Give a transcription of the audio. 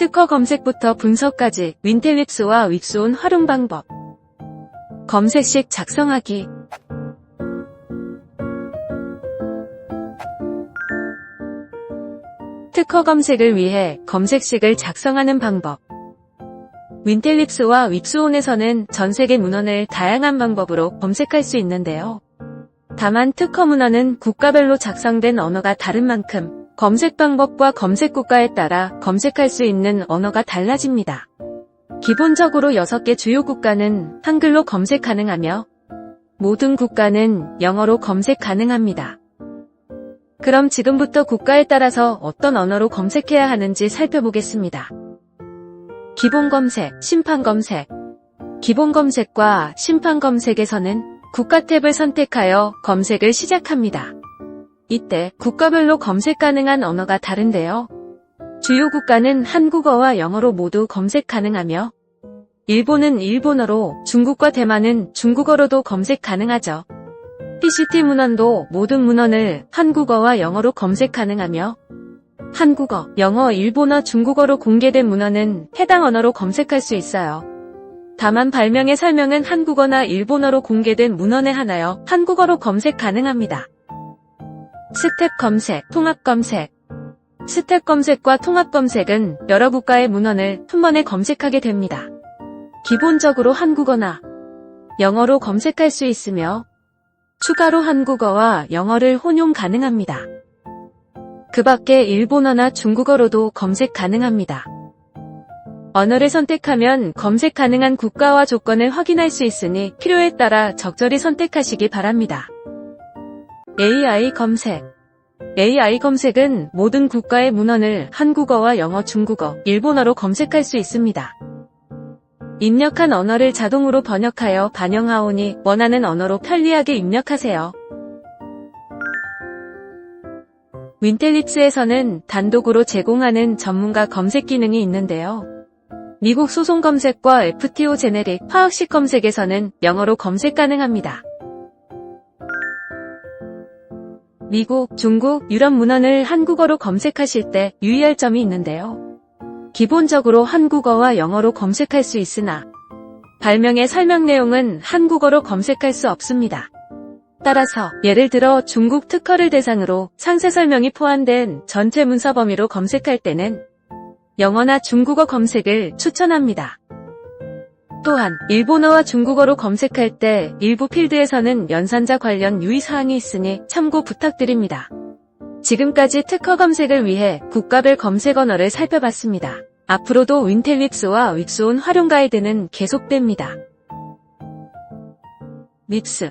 특허 검색부터 분석까지 윈텔립스와 윅스온 활용 방법. 검색식 작성하기. 특허 검색을 위해 검색식을 작성하는 방법. 윈텔립스와 윅스온에서는 전 세계 문헌을 다양한 방법으로 검색할 수 있는데요. 다만 특허 문헌은 국가별로 작성된 언어가 다른 만큼 검색 방법과 검색 국가에 따라 검색할 수 있는 언어가 달라집니다. 기본적으로 6개 주요 국가는 한글로 검색 가능하며 모든 국가는 영어로 검색 가능합니다. 그럼 지금부터 국가에 따라서 어떤 언어로 검색해야 하는지 살펴보겠습니다. 기본 검색, 심판 검색. 기본 검색과 심판 검색에서는 국가 탭을 선택하여 검색을 시작합니다. 이때 국가별로 검색 가능한 언어가 다른데요. 주요 국가는 한국어와 영어로 모두 검색 가능하며 일본은 일본어로 중국과 대만은 중국어로도 검색 가능하죠. PCT 문헌도 모든 문헌을 한국어와 영어로 검색 가능하며 한국어, 영어, 일본어, 중국어로 공개된 문헌은 해당 언어로 검색할 수 있어요. 다만 발명의 설명은 한국어나 일본어로 공개된 문헌에 하나여 한국어로 검색 가능합니다. 스텝 검색, 통합 검색. 스텝 검색과 통합 검색은 여러 국가의 문헌을 한 번에 검색하게 됩니다. 기본적으로 한국어나 영어로 검색할 수 있으며 추가로 한국어와 영어를 혼용 가능합니다. 그 밖에 일본어나 중국어로도 검색 가능합니다. 언어를 선택하면 검색 가능한 국가와 조건을 확인할 수 있으니 필요에 따라 적절히 선택하시기 바랍니다. AI 검색 AI 검색은 모든 국가의 문헌을 한국어와 영어, 중국어, 일본어로 검색할 수 있습니다. 입력한 언어를 자동으로 번역하여 반영하오니 원하는 언어로 편리하게 입력하세요. 윈텔립스에서는 단독으로 제공하는 전문가 검색 기능이 있는데요. 미국 소송 검색과 FTO 제네릭 화학식 검색에서는 영어로 검색 가능합니다. 미국, 중국, 유럽 문헌을 한국어로 검색하실 때 유의할 점이 있는데요. 기본적으로 한국어와 영어로 검색할 수 있으나 발명의 설명 내용은 한국어로 검색할 수 없습니다. 따라서 예를 들어 중국 특허를 대상으로 상세 설명이 포함된 전체 문서 범위로 검색할 때는 영어나 중국어 검색을 추천합니다. 또한 일본어와 중국어로 검색할 때 일부 필드에서는 연산자 관련 유의사항이 있으니 참고 부탁드립니다. 지금까지 특허 검색을 위해 국가별 검색 언어를 살펴봤습니다. 앞으로도 윈텔립스와 윅스온 활용 가이드는 계속됩니다. 립스